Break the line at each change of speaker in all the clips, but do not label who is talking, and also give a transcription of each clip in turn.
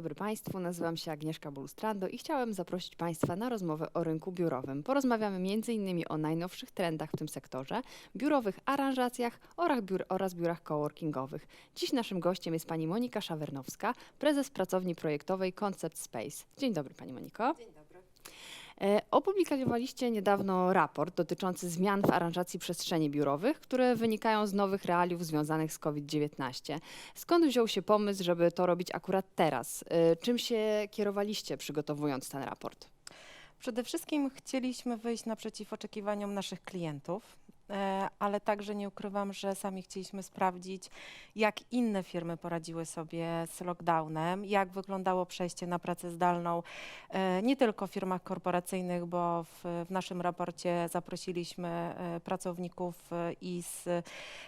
dobry Państwu, nazywam się Agnieszka Bulustrando i chciałem zaprosić Państwa na rozmowę o rynku biurowym. Porozmawiamy m.in. o najnowszych trendach w tym sektorze, biurowych aranżacjach oraz biurach coworkingowych. Dziś naszym gościem jest Pani Monika Szawernowska, prezes pracowni projektowej Concept Space. Dzień dobry Pani Moniko.
Dzień dobry.
E, Opublikowaliście niedawno raport dotyczący zmian w aranżacji przestrzeni biurowych, które wynikają z nowych realiów związanych z COVID-19. Skąd wziął się pomysł, żeby to robić akurat teraz? E, Czym się kierowaliście przygotowując ten raport?
Przede wszystkim chcieliśmy wyjść naprzeciw oczekiwaniom naszych klientów, ale także nie ukrywam, że sami chcieliśmy sprawdzić, jak inne firmy poradziły sobie z lockdownem, jak wyglądało przejście na pracę zdalną, e, nie tylko w firmach korporacyjnych, bo w, w naszym raporcie zaprosiliśmy e, pracowników e, i z,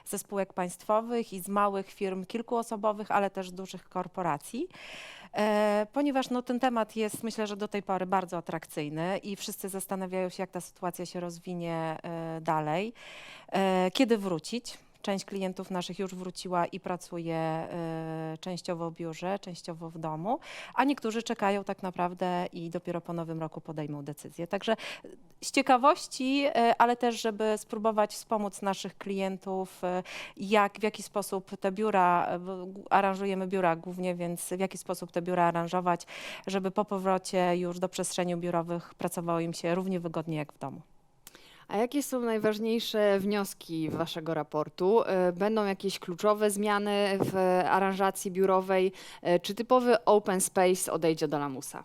ze spółek państwowych, i z małych firm kilkuosobowych, ale też dużych korporacji. E, ponieważ no, ten temat jest myślę, że do tej pory bardzo atrakcyjny i wszyscy zastanawiają się, jak ta sytuacja się rozwinie e, dalej, e, kiedy wrócić. Część klientów naszych już wróciła i pracuje e, częściowo w biurze, częściowo w domu, a niektórzy czekają tak naprawdę i dopiero po nowym roku podejmą decyzję. Także z ciekawości, e, ale też, żeby spróbować wspomóc naszych klientów, e, jak, w jaki sposób te biura, g- aranżujemy biura głównie, więc w jaki sposób te biura aranżować, żeby po powrocie już do przestrzeni biurowych pracowało im się równie wygodnie jak w domu.
A jakie są najważniejsze wnioski waszego raportu? E, Będą jakieś kluczowe zmiany w aranżacji biurowej? E, Czy typowy open space odejdzie do lamusa?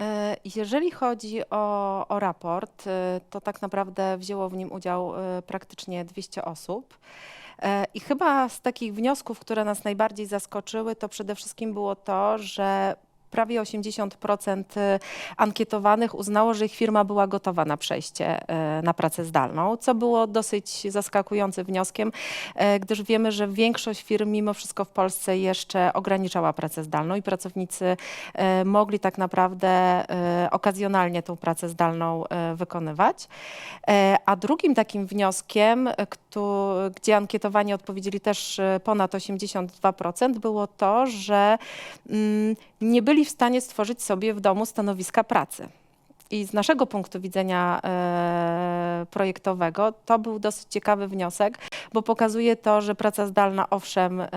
E, Jeżeli chodzi o, o raport, to tak naprawdę wzięło w nim udział praktycznie 200 osób. I chyba z takich wniosków, które nas najbardziej zaskoczyły, to przede wszystkim było to, że prawie 80% ankietowanych uznało, że ich firma była gotowa na przejście e, na pracę zdalną, co było dosyć zaskakującym wnioskiem, e, gdyż wiemy, że większość firm mimo wszystko w Polsce jeszcze ograniczała pracę zdalną i pracownicy mogli tak naprawdę okazjonalnie tą pracę zdalną wykonywać. A drugim takim wnioskiem, gdzie ankietowani odpowiedzieli też ponad 82%, było to, że mm, nie byli w stanie stworzyć sobie w domu stanowiska pracy. I z naszego punktu widzenia e, projektowego to był dosyć ciekawy wniosek, bo pokazuje to, że praca zdalna owszem e,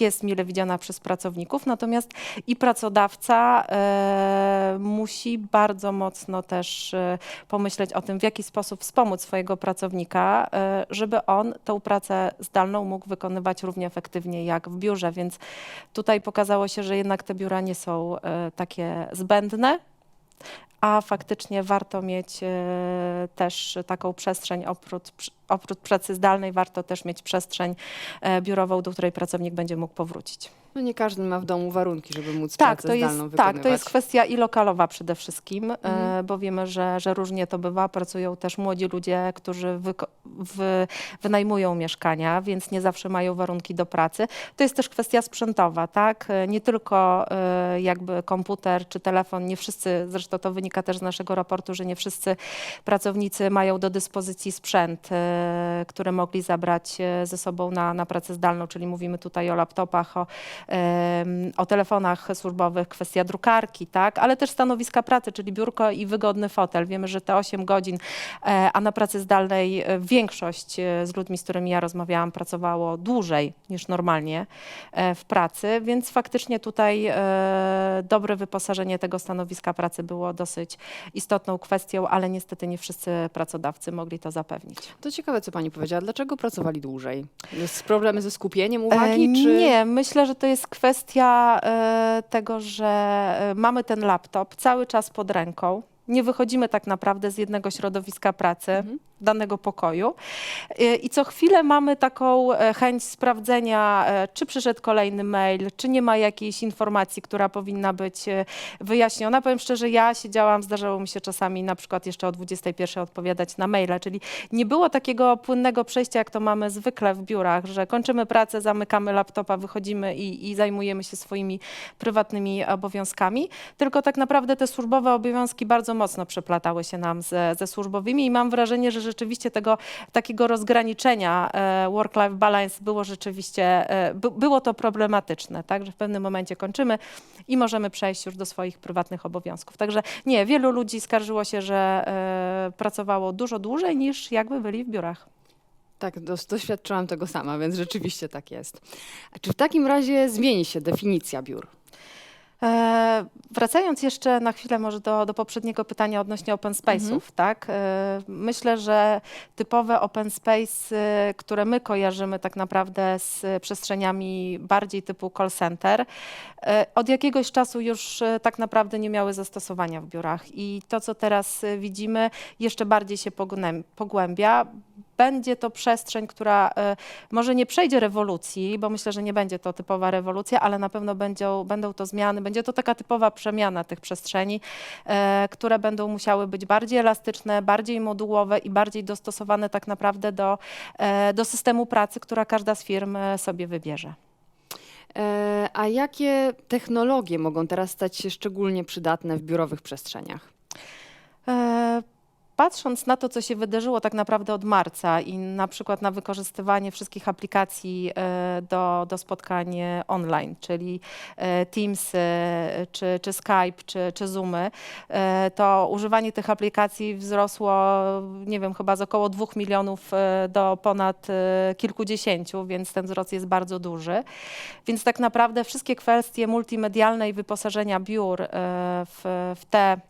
jest mile widziana przez pracowników, natomiast i pracodawca e, musi bardzo mocno też pomyśleć o tym, w jaki sposób wspomóc swojego pracownika, żeby on tą pracę zdalną mógł wykonywać równie efektywnie jak w biurze, więc tutaj pokazało się, że jednak te biura nie są takie zbędne, a faktycznie warto mieć e, też taką przestrzeń oprócz, oprócz pracy zdalnej, warto też mieć przestrzeń e, biurową, do której pracownik będzie mógł powrócić.
No nie każdy ma w domu warunki, żeby móc
Tak,
pracę
to jest,
zdalną
tak,
wykonywać.
to jest kwestia i lokalowa przede wszystkim, e,
Mhm.
bo wiemy, że, że różnie to bywa. Pracują też młodzi ludzie, którzy wynajmują mieszkania, więc nie zawsze mają warunki do pracy. To jest też kwestia sprzętowa, tak? Nie tylko jakby komputer czy telefon, nie wszyscy, zresztą to wynika też z naszego raportu, że nie wszyscy pracownicy mają do dyspozycji sprzęt, e, który mogli zabrać e, ze sobą na, na pracę zdalną, czyli mówimy tutaj o laptopach, o o telefonach służbowych, kwestia drukarki, tak, ale też stanowiska pracy, czyli biurko i wygodny fotel. Wiemy, że te 8 godzin, e, a na pracy zdalnej większość z ludźmi, z którymi ja rozmawiałam, pracowało dłużej niż normalnie w pracy, więc faktycznie tutaj dobre wyposażenie tego stanowiska pracy było dosyć istotną kwestią, ale niestety nie wszyscy pracodawcy mogli to zapewnić.
To ciekawe, co pani powiedziała. Dlaczego pracowali dłużej? Jest problemy ze skupieniem uwagi?
E,
czy...
Nie, myślę, że to jest kwestia e, tego, że e, mamy ten laptop cały czas pod ręką. Nie wychodzimy tak naprawdę z jednego środowiska pracy,
Mhm.
Danego pokoju. E, I co chwilę mamy taką e, chęć sprawdzenia, e, czy przyszedł kolejny mail, czy nie ma jakiejś informacji, która powinna być e, wyjaśniona. Powiem szczerze, ja siedziałam, zdarzało mi się czasami na przykład jeszcze o 21 odpowiadać na maile, czyli nie było takiego płynnego przejścia, jak to mamy zwykle w biurach, że kończymy pracę, zamykamy laptopa, wychodzimy i, i zajmujemy się swoimi prywatnymi obowiązkami, tylko tak naprawdę te służbowe obowiązki bardzo mocno przeplatały się nam ze, ze służbowymi i mam wrażenie, że rzeczywiście tego takiego rozgraniczenia e, work-life balance było rzeczywiście, e, by, było to problematyczne, tak, że w pewnym momencie kończymy i możemy przejść już do swoich prywatnych obowiązków. Także nie, wielu ludzi skarżyło się, że e, pracowało dużo dłużej niż jakby byli w biurach.
Tak, doświadczyłam tego sama, więc rzeczywiście tak jest. A czy w takim razie zmieni się definicja biur?
E, wracając jeszcze na chwilę może do, do poprzedniego pytania odnośnie open space'ów, tak? E, myślę, że typowe open space, e, które my kojarzymy tak naprawdę z przestrzeniami bardziej typu call center, e, od jakiegoś czasu już e, tak naprawdę nie miały zastosowania w biurach i to, co teraz widzimy, jeszcze bardziej się pogłęb- pogłębia. Będzie to przestrzeń, która e, może nie przejdzie rewolucji, bo myślę, że nie będzie to typowa rewolucja, ale na pewno będą, będą to zmiany, będzie to taka typowa przemiana tych przestrzeni, e, które będą musiały być bardziej elastyczne, bardziej modułowe i bardziej dostosowane tak naprawdę do, e, do systemu pracy, która każda z firm sobie wybierze.
A jakie technologie mogą teraz stać się szczególnie przydatne w biurowych przestrzeniach?
Patrząc na to, co się wydarzyło tak naprawdę od marca i na przykład na wykorzystywanie wszystkich aplikacji e, do, do spotkań e, online, czyli e, Teams, czy, czy Skype, czy, czy Zoomy, to używanie tych aplikacji wzrosło, nie wiem, chyba z około 2 milionów do ponad kilkudziesięciu, więc ten wzrost jest bardzo duży. Więc tak naprawdę wszystkie kwestie multimedialne i wyposażenia biur w, w te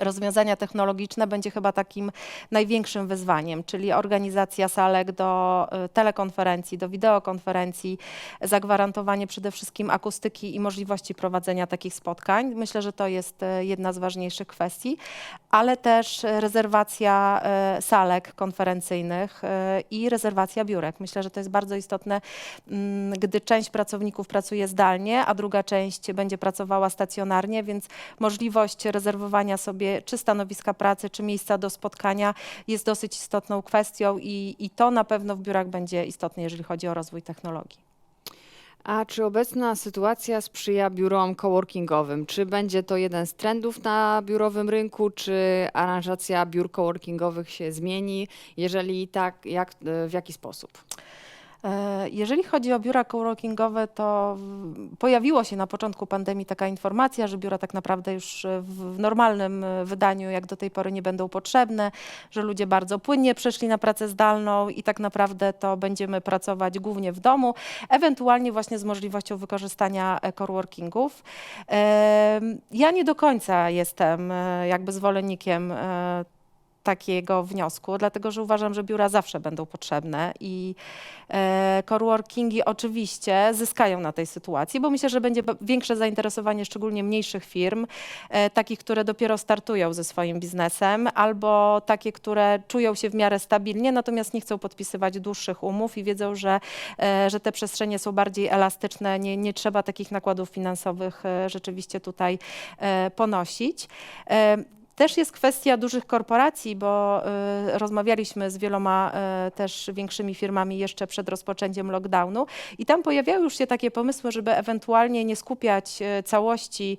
rozwiązania technologiczne będzie chyba takim największym wyzwaniem, czyli organizacja salek do y, telekonferencji, do wideokonferencji, zagwarantowanie przede wszystkim akustyki i możliwości prowadzenia takich spotkań. Myślę, że to jest y, jedna z ważniejszych kwestii, ale też rezerwacja y, salek konferencyjnych i rezerwacja biurek. Myślę, że to jest bardzo istotne, mm, gdy część pracowników pracuje zdalnie, a druga część będzie pracowała stacjonarnie, więc możliwość rezerwowania sobie czy stanowiska pracy, czy miejsca do spotkania jest dosyć istotną kwestią i, i to na pewno w biurach będzie istotne, jeżeli chodzi o rozwój technologii.
A czy obecna sytuacja sprzyja biurom coworkingowym? Czy będzie to jeden z trendów na biurowym rynku? Czy aranżacja biur coworkingowych się zmieni? Jeżeli tak, jak, w jaki sposób?
E, Jeżeli chodzi o biura coworkingowe, to pojawiło się na początku pandemii taka informacja, że biura tak naprawdę już e, w normalnym e, wydaniu jak do tej pory nie będą potrzebne, że ludzie bardzo płynnie przeszli na pracę zdalną i tak naprawdę to będziemy pracować głównie w domu, ewentualnie właśnie z możliwością wykorzystania e, coworkingów. Em, Ja nie do końca jestem e, jakby zwolennikiem e, takiego wniosku, dlatego że uważam, że biura zawsze będą potrzebne i e, coworkingi oczywiście zyskają na tej sytuacji, bo myślę, że będzie większe zainteresowanie szczególnie mniejszych firm, e, takich, które dopiero startują ze swoim biznesem, albo takie, które czują się w miarę stabilnie, natomiast nie chcą podpisywać dłuższych umów i wiedzą, że, e, że te przestrzenie są bardziej elastyczne, nie, nie trzeba takich nakładów finansowych e, rzeczywiście tutaj e, ponosić. E, też jest kwestia dużych korporacji, bo y, rozmawialiśmy z wieloma y, też większymi firmami jeszcze przed rozpoczęciem lockdownu i tam pojawiały już się takie pomysły, żeby ewentualnie nie skupiać y, całości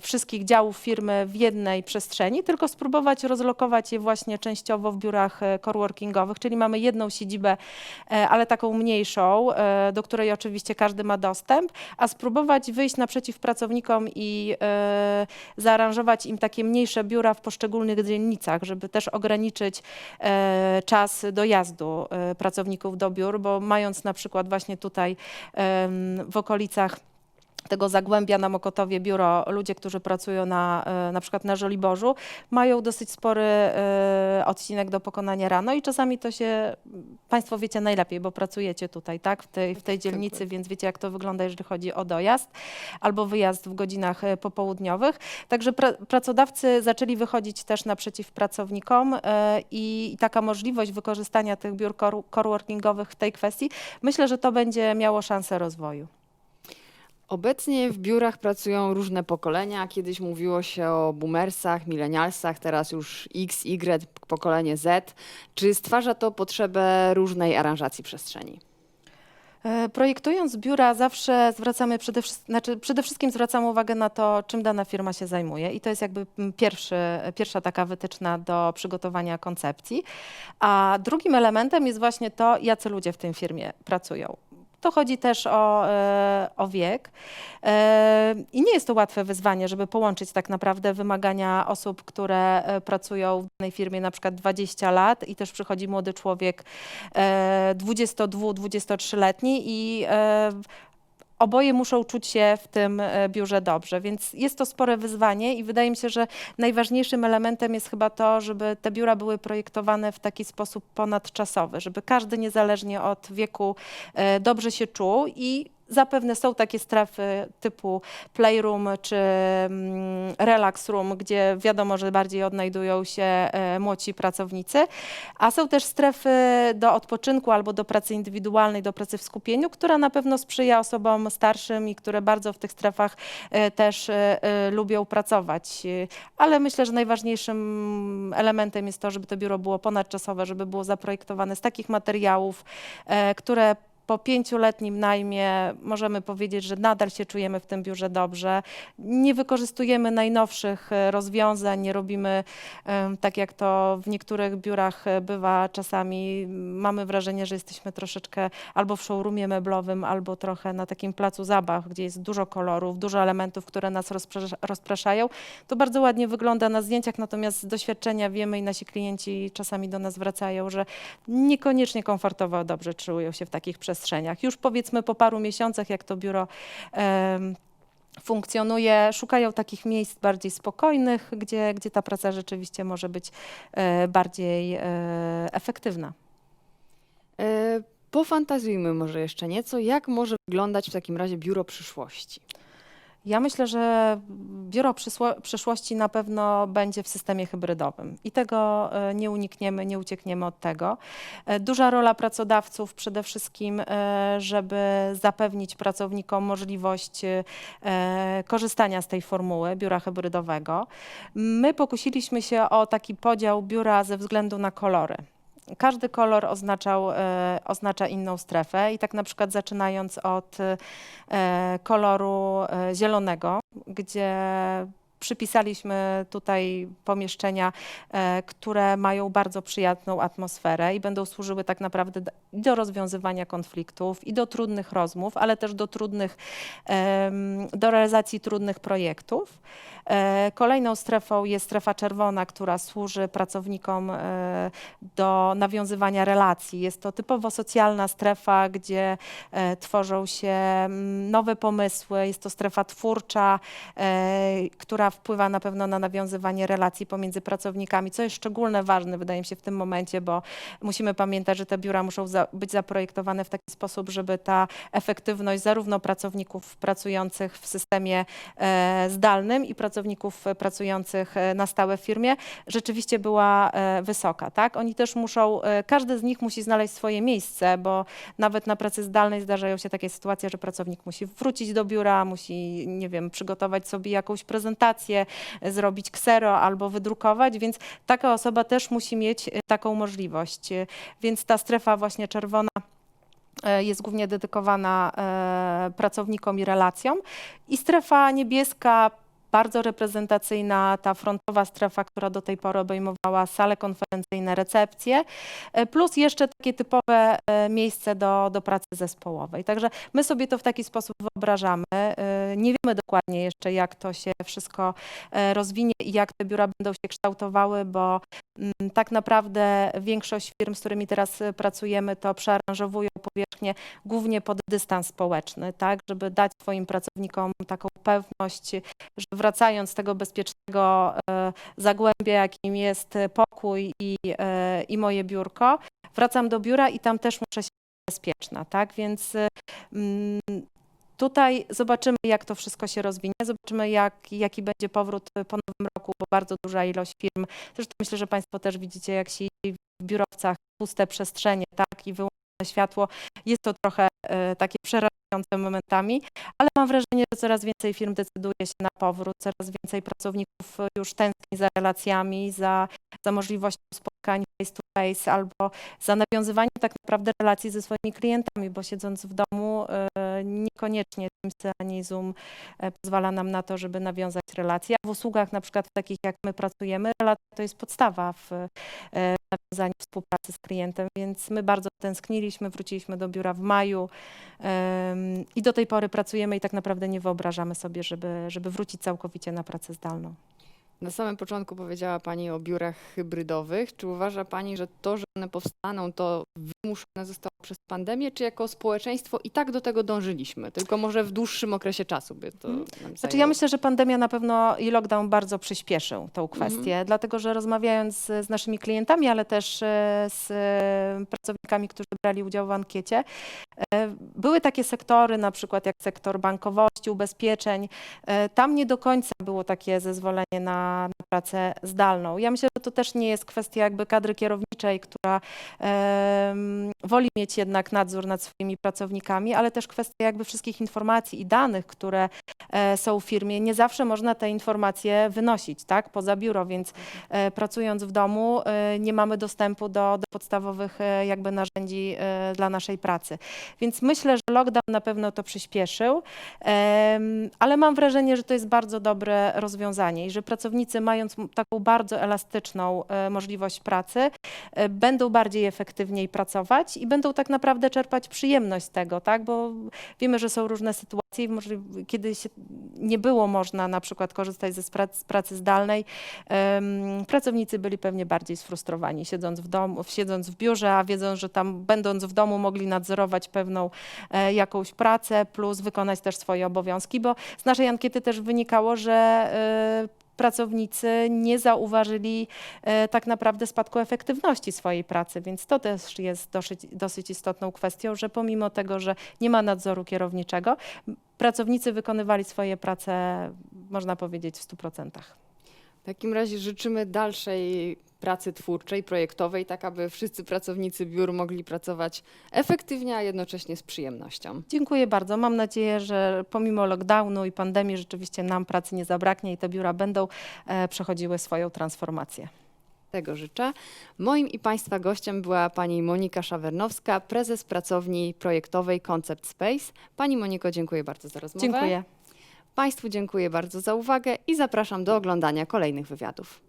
wszystkich działów firmy w jednej przestrzeni, tylko spróbować rozlokować je właśnie częściowo w biurach coworkingowych, czyli mamy jedną siedzibę, e, ale taką mniejszą, e, do której oczywiście każdy ma dostęp, a spróbować wyjść naprzeciw pracownikom i e, zaaranżować im takie mniejsze biura w poszczególnych dzielnicach, żeby też ograniczyć e, czas dojazdu e, pracowników do biur, bo mając na przykład właśnie tutaj w okolicach tego Zagłębia na Mokotowie biuro, ludzie, którzy pracują na, e, na przykład na Żoliborzu, mają dosyć spory e, odcinek do pokonania rano i czasami to się, Państwo wiecie najlepiej, bo pracujecie tutaj, tak, w tej, w tej dzielnicy,
Dokładnie.
więc wiecie, jak to wygląda, jeżeli chodzi o dojazd albo wyjazd w godzinach e, popołudniowych. Także pra, pracodawcy zaczęli wychodzić też naprzeciw pracownikom i, i taka możliwość wykorzystania tych biur coworkingowych w tej kwestii, myślę, że to będzie miało szansę rozwoju.
Obecnie w biurach pracują różne pokolenia. Kiedyś mówiło się o boomersach, milenialsach, teraz już X, Y, pokolenie Z. Czy stwarza to potrzebę różnej aranżacji przestrzeni?
E, Projektując biura zawsze zwracamy przede znaczy przede wszystkim zwracamy uwagę na to, czym dana firma się zajmuje i to jest jakby mm, pierwszy, pierwsza taka wytyczna do przygotowania koncepcji. A drugim elementem jest właśnie to, jacy ludzie w tej firmie pracują. To chodzi też o, e, o wiek. E, I nie jest to łatwe wyzwanie, żeby połączyć tak naprawdę wymagania osób, które e, pracują w danej firmie na przykład 20 lat i też przychodzi młody człowiek e, 22-23-letni i oboje muszą czuć się w tym e, biurze dobrze, więc jest to spore wyzwanie i wydaje mi się, że najważniejszym elementem jest chyba to, żeby te biura były projektowane w taki sposób ponadczasowy, żeby każdy niezależnie od wieku e, dobrze się czuł i Zapewne są takie strefy typu playroom czy mm, relax room, gdzie wiadomo, że bardziej odnajdują się e, młodsi pracownicy, a są też strefy do odpoczynku albo do pracy indywidualnej, do pracy w skupieniu, która na pewno sprzyja osobom starszym i które bardzo w tych strefach e, też e, lubią pracować. Ale myślę, że najważniejszym elementem jest to, żeby to biuro było ponadczasowe, żeby było zaprojektowane z takich materiałów, które po pięcioletnim najmie możemy powiedzieć, że nadal się czujemy w tym biurze dobrze. Nie wykorzystujemy najnowszych e, rozwiązań, nie robimy tak, jak to w niektórych biurach e, bywa czasami. Mamy wrażenie, że jesteśmy troszeczkę albo w showroomie meblowym, albo trochę na takim placu zabaw, gdzie jest dużo kolorów, dużo elementów, które nas rozprasza- rozpraszają. To bardzo ładnie wygląda na zdjęciach, natomiast z doświadczenia wiemy i nasi klienci czasami do nas wracają, że niekoniecznie komfortowo dobrze czują się w takich przestrzeniach. Już powiedzmy po paru miesiącach, jak to biuro funkcjonuje, szukają takich miejsc bardziej spokojnych, gdzie, gdzie ta praca rzeczywiście może być e, bardziej e, efektywna.
E, Pofantazjujmy może jeszcze nieco, jak może wyglądać w takim razie biuro przyszłości.
Ja myślę, że biuro przyszłości na pewno będzie w systemie hybrydowym i tego e, nie unikniemy, nie uciekniemy od tego. E, Duża rola pracodawców przede wszystkim, e, żeby zapewnić pracownikom możliwość korzystania z tej formuły biura hybrydowego. My pokusiliśmy się o taki podział biura ze względu na kolory. Każdy kolor oznaczał, e, oznacza inną strefę i tak na przykład zaczynając od e, koloru e, zielonego, gdzie przypisaliśmy tutaj pomieszczenia, e, które mają bardzo przyjazną atmosferę i będą służyły tak naprawdę do rozwiązywania konfliktów i do trudnych rozmów, ale też do trudnych, do realizacji trudnych projektów. E, Kolejną strefą jest strefa czerwona, która służy pracownikom e, do nawiązywania relacji. Jest to typowo socjalna strefa, gdzie tworzą się mm, nowe pomysły. Jest to strefa twórcza, która wpływa na pewno na nawiązywanie relacji pomiędzy pracownikami, co jest szczególnie ważne, wydaje mi się, w tym momencie, bo musimy pamiętać, że te biura muszą za, być zaprojektowane w taki sposób, żeby ta efektywność zarówno pracowników pracujących w systemie e, zdalnym i pracowników e, pracujących e, na stałe w firmie rzeczywiście była e, wysoka. Tak? Oni też muszą, e, każdy z nich musi znaleźć swoje miejsce, bo nawet na pracy zdalnej zdarzają się takie sytuacje, że pracownik musi wrócić do biura, musi, nie wiem, przygotować sobie jakąś prezentację, e, zrobić ksero albo wydrukować, więc taka osoba też musi mieć e, taką możliwość. E, Więc ta strefa właśnie czerwona jest głównie dedykowana pracownikom i relacjom. I strefa niebieska, bardzo reprezentacyjna, ta frontowa strefa, która do tej pory obejmowała sale konferencyjne, recepcje, plus jeszcze takie typowe miejsce do, do pracy zespołowej. Także my sobie to w taki sposób wyobrażamy. Nie wiemy dokładnie jeszcze, jak to się wszystko e, rozwinie i jak te biura będą się kształtowały, bo mm, tak naprawdę większość firm, z którymi teraz pracujemy, to przearanżowują powierzchnię głównie pod dystans społeczny, tak, żeby dać swoim pracownikom taką pewność, że wracając z tego bezpiecznego e, zagłębia, jakim jest pokój i, e, i moje biurko, wracam do biura i tam też muszę się bezpieczna, tak, więc mm, Tutaj zobaczymy, jak to wszystko się rozwinie, zobaczymy, jak, jaki będzie powrót po nowym roku, bo bardzo duża ilość firm. Zresztą myślę, że Państwo też widzicie, jak się w biurowcach, puste przestrzenie, tak, i wyłączone światło. Jest to trochę e, takie przerażające momentami, ale mam wrażenie, że coraz więcej firm decyduje się na powrót, coraz więcej pracowników już tęskni za relacjami, za, za możliwością spotkania spotkań face to face albo za nawiązywanie tak naprawdę relacji ze swoimi klientami, bo siedząc w domu e, niekoniecznie Teams ani Zoom e, pozwala nam na to, żeby nawiązać relacje. A w usługach na przykład takich jak my pracujemy, relacja to jest podstawa w e, nawiązaniu współpracy z klientem, więc my bardzo tęskniliśmy, wróciliśmy do biura w maju i do tej pory pracujemy i tak naprawdę nie wyobrażamy sobie, żeby, żeby wrócić całkowicie na pracę zdalną.
Na samym początku powiedziała Pani o biurach hybrydowych. Czy uważa Pani, że to, że one powstaną, to wymuszone zostało przez pandemię, czy jako społeczeństwo i tak do tego dążyliśmy? Tylko może w dłuższym okresie czasu by to
Mhm.
nam
Znaczy
zajęło.
ja myślę, że pandemia na pewno i lockdown bardzo przyspieszył tą kwestię,
Mhm.
dlatego że rozmawiając z naszymi klientami, ale też e, z e, pracownikami, którzy brali udział w ankiecie, e, były takie sektory, na przykład jak sektor bankowości, ubezpieczeń, tam nie do końca było takie zezwolenie na, na pracę zdalną. Ja myślę, że to też nie jest kwestia jakby kadry kierowniczej, która em, woli mieć jednak nadzór nad swoimi pracownikami, ale też kwestia jakby wszystkich informacji i danych, które e, są w firmie. Nie zawsze można te informacje wynosić tak, poza biuro, więc e, pracując w domu e, nie mamy dostępu do, do podstawowych jakby narzędzi dla naszej pracy. Więc myślę, że lockdown na pewno to przyspieszył, ale mam wrażenie, że to jest bardzo dobre rozwiązanie i że pracownicy mając taką bardzo elastyczną możliwość pracy, e, będą bardziej efektywniej pracować i będą tak naprawdę czerpać przyjemność z tego, tak? Bo wiemy, że są różne sytuacje, kiedy się nie było można na przykład korzystać ze pracy zdalnej, pracownicy byli pewnie bardziej sfrustrowani, siedząc w domu, siedząc w biurze, a wiedząc, że tam będąc w domu mogli nadzorować pewną e, jakąś pracę, plus wykonać też swoje obowiązki, bo z naszej ankiety też wynikało, że e, pracownicy nie zauważyli e, tak naprawdę spadku efektywności swojej pracy, więc to też jest dosyć, dosyć istotną kwestią, że pomimo tego, że nie ma nadzoru kierowniczego, pracownicy wykonywali swoje prace, można powiedzieć, w 100%.
W takim razie życzymy dalszej pracy twórczej, projektowej, tak aby wszyscy pracownicy biur mogli pracować efektywnie, a jednocześnie z przyjemnością.
Dziękuję bardzo. Mam nadzieję, że pomimo lockdownu i pandemii rzeczywiście nam pracy nie zabraknie i te biura będą e, przechodziły swoją transformację.
Tego życzę. Moim i Państwa gościem była pani Monika Szawernowska, prezes pracowni projektowej Concept Space. Pani Moniko, dziękuję bardzo za rozmowę.
Dziękuję.
Państwu dziękuję bardzo za uwagę i zapraszam do oglądania kolejnych wywiadów.